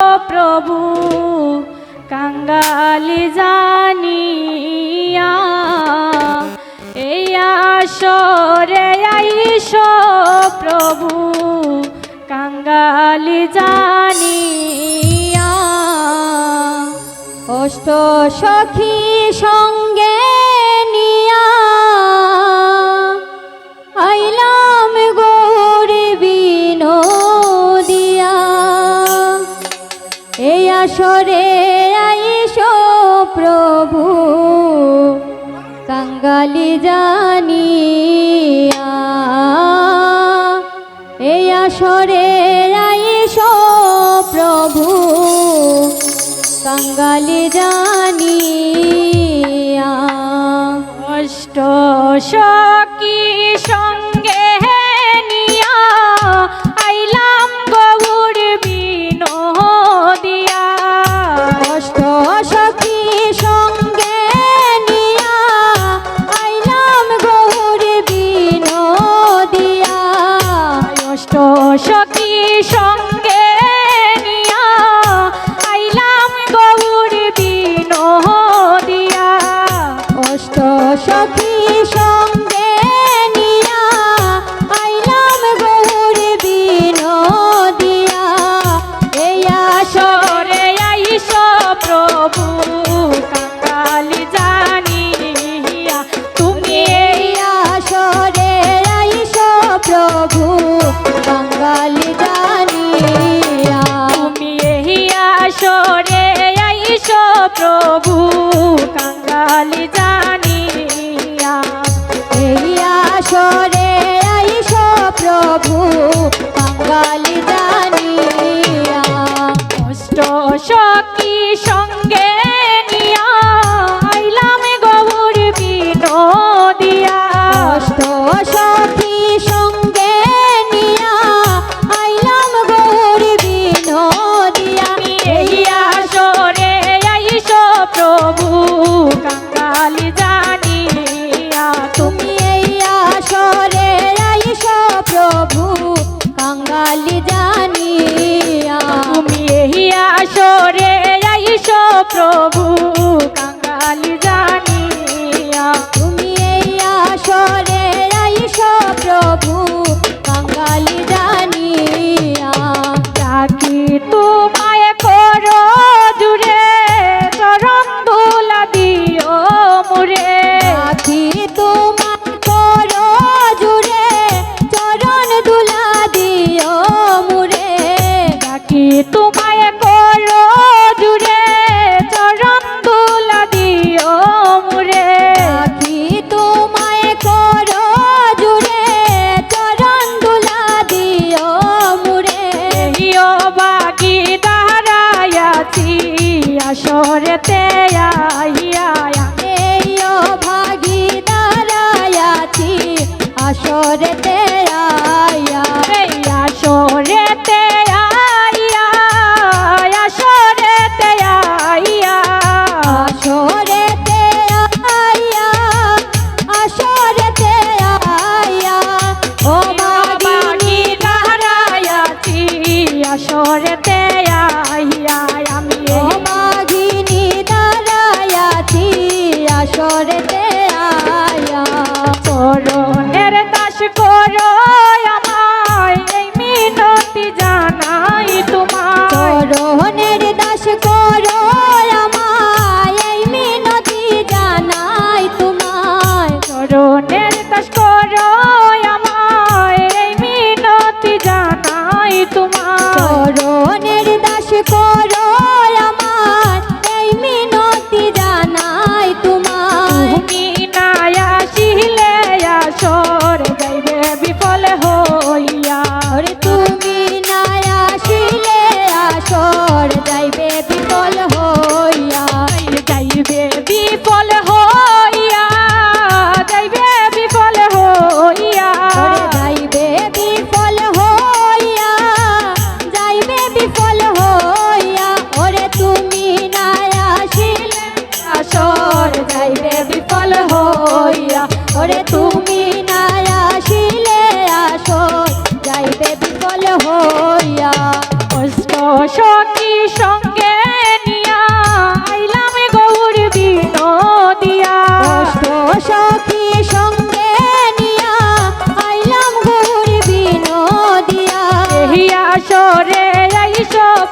প্রভু কাঙ্গালি জানিয়া এই আসরে আইস প্রভু কাঙ্গালি জানিয়া। অষ্ট সখী সঙ্গে সরে আইসো প্রভু কাঙ্গালি জানি এই আসরে আইসো প্রভু কাঙ্গালি জানি অষ্ট সঙ্গ প্রভু কাঙালি জানিয়া তুমি এই আসরে আইস প্রভু কাঙালি জানিয়া ডাকি তোমার করো মিনতি জানাই তোমায়। চরণের দাস করো মিনতি জানাই তোমায়। চরণের দাস করো বলে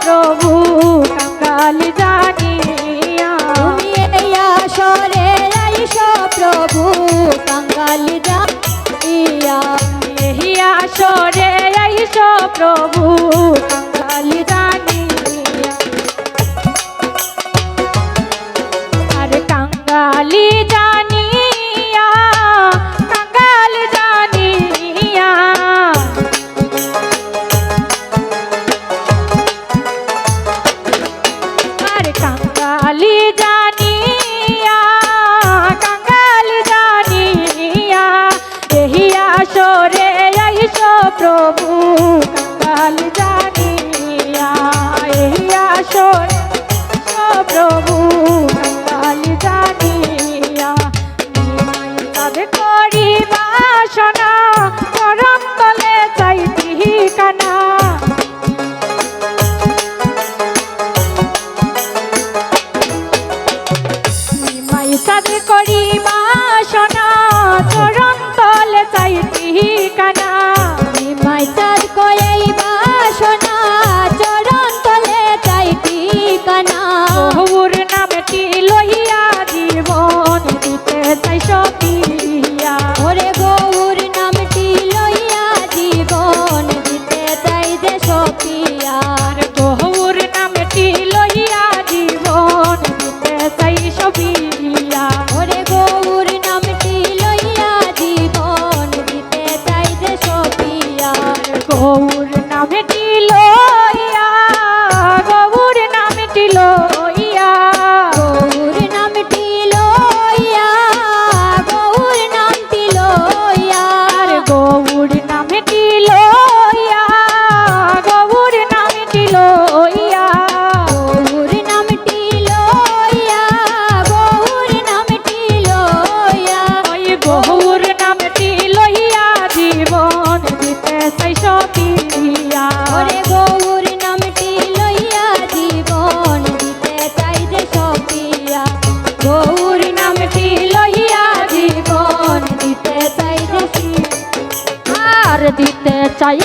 প্রভু কাল জানিয়া তুমি এই আসরে আইস প্রভু কাঙ্গাল জানিয়া এই আসরে আইস প্রভু কাঙ্গালি জানিয়া এহিয়া সরে আইস প্রভু। দিতে চাই